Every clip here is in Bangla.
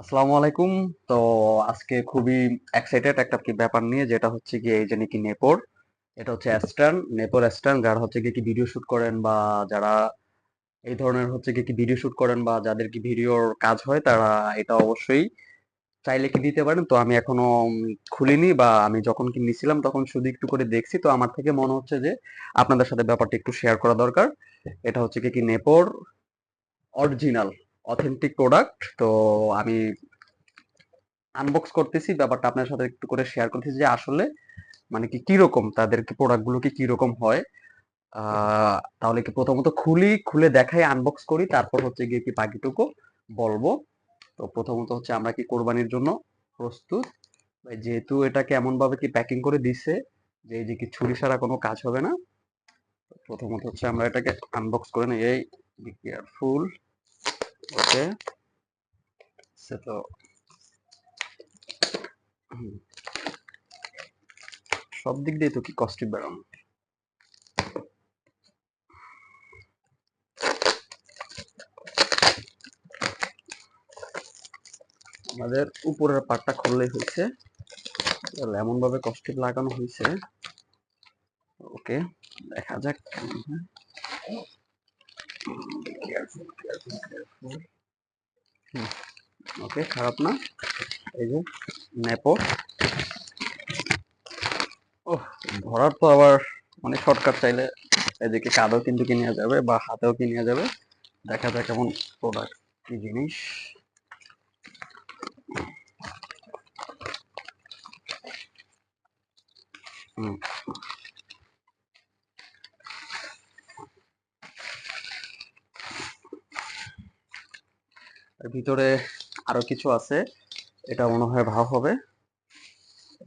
আসসালামু আলাইকুম। তো আজকে খুবই এক্সাইটেড একটা কি ব্যাপার নিয়ে, যেটা হচ্ছে কি এই যে নাকি নেপোর, এটা হচ্ছে অ্যাস্টার্ন নেপোর অ্যাস্টার্ন যারা হচ্ছে কি ভিডিও শুট করেন বা যারা এই ধরনের হচ্ছে কি ভিডিও শুট করেন বা যাদের কি ভিডিওর কাজ হয়, তারা এটা অবশ্যই চাইলে কি দিতে পারেন। তো আমি এখনও খুলিনি বা আমি যখন কি নিছিলাম, তখন শুধু একটু করে দেখছি। তো আমার থেকে মনে হচ্ছে যে আপনাদের সাথে ব্যাপারটা একটু শেয়ার করা দরকার। এটা হচ্ছে কি কি নেপোর অরিজিনাল অথেন্টিক প্রোডাক্ট তো আমি আনবক্স করতেছি, ব্যাপারটা আপনার সাথে একটু করে শেয়ার করতেছি যে আসলে মানে কি কীরকম তাদের প্রোডাক্টগুলো কি কীরকম হয়। তাহলে কি প্রথমত খুলি, খুলে দেখাই আনবক্স করি, তারপর হচ্ছে গিয়ে কি বাকিটুকু বলব। তো প্রথমত হচ্ছে আমরা কি কোরবানির জন্য প্রস্তুত? যেহেতু এটাকে এমন ভাবে কি প্যাকিং করে দিছে, যে এই যে কি ছুরি ছাড়া কোনো কাজ হবে না প্রথমত হচ্ছে আমরা এটাকে আনবক্স করে নিই। এই বি কেয়ারফুল ওকে সে তো সব দিক দিয়ে তো কি কস্টিভ বাড়ানো আমাদের উপরের পাটটা খুললেই হয়েছে এমন ভাবে কস্টিভ লাগানো হয়েছে ওকে দেখা যাক হুম, ওকে খারাপ না এই যে নেপো ও ধরার তো আবার মানে শর্টকাট চাইলে এদিকে কাঁধেও কিন্তু কিনে যাবে বা হাতেও কিনে যাবে দেখা যাক কেমন প্রোডাক্ট কি জিনিস হুম ভিতরে আরও কিছু আছে। এটা মনে হয় ভালো হবে।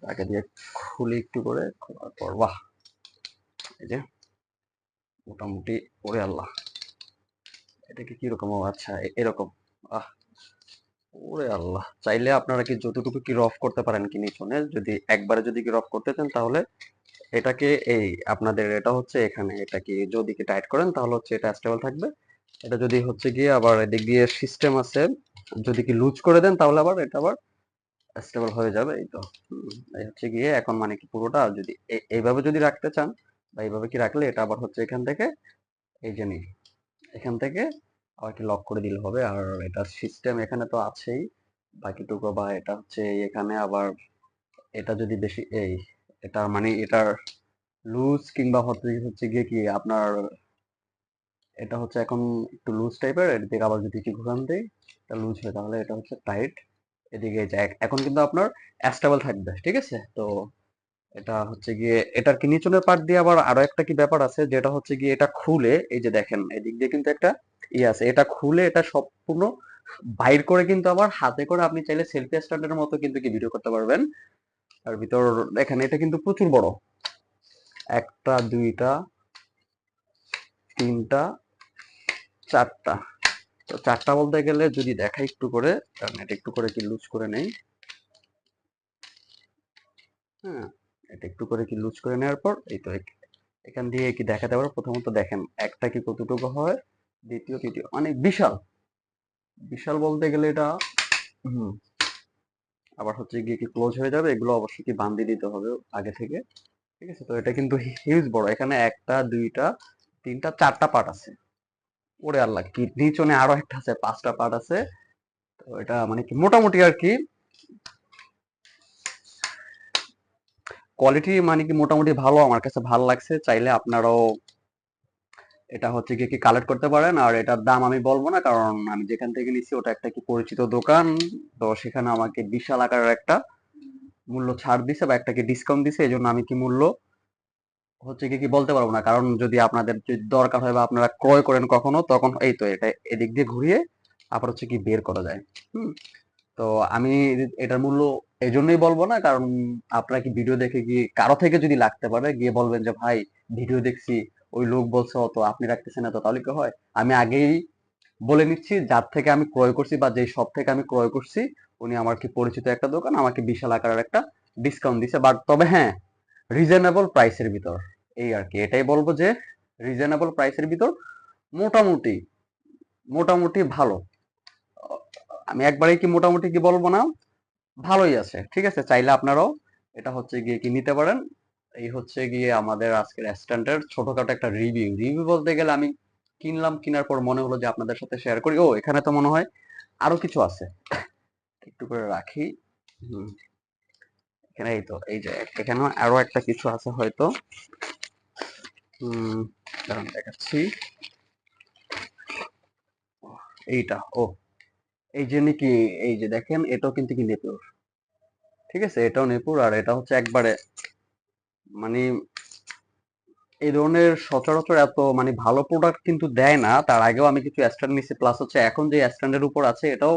তাকে দিয়ে খুলি একটু করে, খোলার পর, বাহ! এই যে, মোটামুটি, ওরে আল্লাহ! এটা কি কীরকম? আচ্ছা এরকম। আহ ওরে আল্লাহ! চাইলে আপনারা কি যতটুকু কি রফ করতে পারেন কি নিচনে যদি একবারে যদি কি রফ করতে চান, তাহলে এটাকে এই, আপনাদের এটা হচ্ছে এখানে, এটা কি যদি কি টাইট করেন, তাহলে হচ্ছে এটা স্টেবল থাকবে। এটা যদি হচ্ছে গিয়ে আবার এদিক দিয়ে সিস্টেম আছে, যদি কি লুজ করে দেন তাহলে আবার এটা আবার স্টেবল হয়ে যাবে, এই তো। এই হচ্ছে গিয়ে এখন মানে কি পুরোটা যদি এইভাবে যদি রাখতে চান বা এইভাবে কি রাখলে এটা আবার হচ্ছে এখান থেকে, এই যে এখান থেকে আবার কি লক করে দিলে হবে। আর এটা সিস্টেম এখানে তো আছেই, বাকিটুকু বা এটা হচ্ছে এখানে আবার এটা যদি বেশি, এই, এটা মানে এটার লুজ কিংবা হচ্ছে হচ্ছে গিয়ে কি আপনার এটা হচ্ছে এখন একটু লুজ টাইপের এদিকে আবার যদি কি ঘুরান দেই, এটা লুজ হয়, তাহলে এটা হচ্ছে টাইট এদিকে এই যে এক- এখন কিন্তু আপনার অ্যাস্টেবল থাকবে, ঠিক আছে? তো এটা হচ্ছে গিয়ে, এটার কি নিচনের পার্ট দিয়ে আবার আরও একটা কি ব্যাপার আছে, যেটা হচ্ছে গিয়ে এটা খুলে, এই যে দেখেন, এদিক দিয়ে কিন্তু একটা ইয়ে আছে, এটা খুলে এটা সম্পূর্ণ বাইর করে কিন্তু আবার হাতে করে আপনি চাইলে সেলফি স্ট্যান্ডের মতো কিন্তু কি ভিডিও করতে পারবেন। আর ভিতর দেখেন, এটা কিন্তু প্রচুর বড়। একটা, দুইটা, তিনটা চারটা। তো চারটা বলতে গেলে যদি দেখাই একটু করে কারণ এটা একটু করে কি লুজ করে নেই? হ্যাঁ এটা একটু করে কি লুজ করে নেওয়ার পর এই তো এখান দিয়ে কি দেখাতে পারো? প্রথমত দেখেন, একটা কি কতটুকু হয়? দ্বিতীয় তৃতীয় অনেক বিশাল। বিশাল বলতে গেলে এটা, হুম। আবার হচ্ছে গিয়ে কি ক্লোজ হয়ে যাবে? এগুলো অবশ্যই কি বান্দি দিতে হবে আগে থেকে। ঠিক আছে? তো এটা কিন্তু হিউজ বড়। এখানে একটা, দুইটা, তিনটা, চারটা পার্ট আছে। ওরে আল্লাহ, কি নিচনে আরও একটা আছে, পাঁচটা পার্ট আছে। তো এটা মানে কি মোটামুটি আর কি। কোয়ালিটি মানে কি মোটামুটি ভালো, আমার কাছে ভালো লাগছে। চাইলে আপনারাও এটা হচ্ছে কি কালেক্ট করতে পারেন। আর এটার দাম আমি বলব না, কারণ আমি যেখান থেকে নিচ্ছি ওটা একটা কি পরিচিত দোকান। তো সেখানে আমাকে বিশাল আকারের একটা মূল্য ছাড় দিছে বা একটা কি ডিসকাউন্ট দিছে এই জন্য আমি কি মূল্য হচ্ছে কি কি বলতে পারব না। কারণ যদি আপনাদের দরকার হয় বা আপনারা ক্রয় করেন কখনো, তখন এই তো এটা এদিক দিয়ে ঘুরিয়ে আবার হচ্ছে কি বের করা যায়। তো আমি এটার মূল্য এই জন্যই বলব না, কারণ আপনারা কি ভিডিও দেখে গিয়ে কারও থেকে যদি লাগতে পারে, গিয়ে বলবেন যে, ভাই, ভিডিও দেখছি, ওই লোক বলছে অত, আপনি রাখতেছেন এত। তাহলে কি হয়? আমি আগেই বলে নিচ্ছি, যার থেকে আমি ক্রয় করছি বা যেই শপ থেকে আমি ক্রয় করছি, উনি আমার কি পরিচিত একটা দোকান, আমাকে বিশাল আকারের একটা ডিসকাউন্ট দিছে। বাট তবে হ্যাঁ রিজনেবল প্রাইসের ভিতর। এই আর কি। এটাই বলব যে রিজনেবল প্রাইসের ভিতর মোটামুটি মোটামুটি ভালো। আমি একবারে কি মোটামুটি কি বলব না? ভালোই আছে, ঠিক আছে? চাইলে আপনারাও এটা হচ্ছে গিয়ে কি নিতে পারেন। এই হচ্ছে গিয়ে আমাদের আজকের স্ট্যান্ডার্ড ছোটখাটো একটা রিভিউ রিভিউ বলতে গেলে আমি কিনলাম, কেনার পর মনে হলো যে আপনাদের সাথে শেয়ার করি। ও, এখানে তো মনে হয় আরও কিছু আছে। একটু করে রাখি। এখানে এই তো, এই যে এখানে আরও একটা কিছু আছে হয়তো। দেখাচ্ছি। এইটা, ও। এই যে নাকি, এই যে দেখেন, এটাও কিন্তু কি নেপুর। ঠিক আছে, এটাও নেপুর, আর এটা হচ্ছে একবারে মানে এই ধরনের সচরাচর এত মানে ভালো প্রোডাক্ট কিন্তু দেয় না, তার আগেও আমি কিছু স্ট্যান্ড নিছি প্লাস হচ্ছে এখন যে স্ট্যান্ডের উপর আছে, এটাও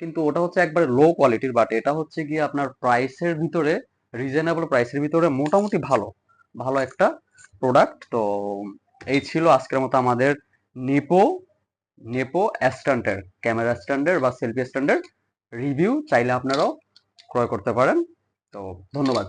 কিন্তু ওটা হচ্ছে একবারে লো কোয়ালিটির বাট এটা হচ্ছে গিয়ে আপনার প্রাইসের ভিতরে রিজনেবল প্রাইসের ভিতরে মোটামুটি ভালো ভালো একটা প্রোডাক্ট তো এই ছিল আজকের মতো আমাদের নেপো নেপো স্ট্যান্ডার্ড ক্যামেরা স্ট্যান্ডার্ড বা সেলফি স্ট্যান্ডার্ড রিভিউ চাইলে আপনারাও ক্রয় করতে পারেন। তো ধন্যবাদ।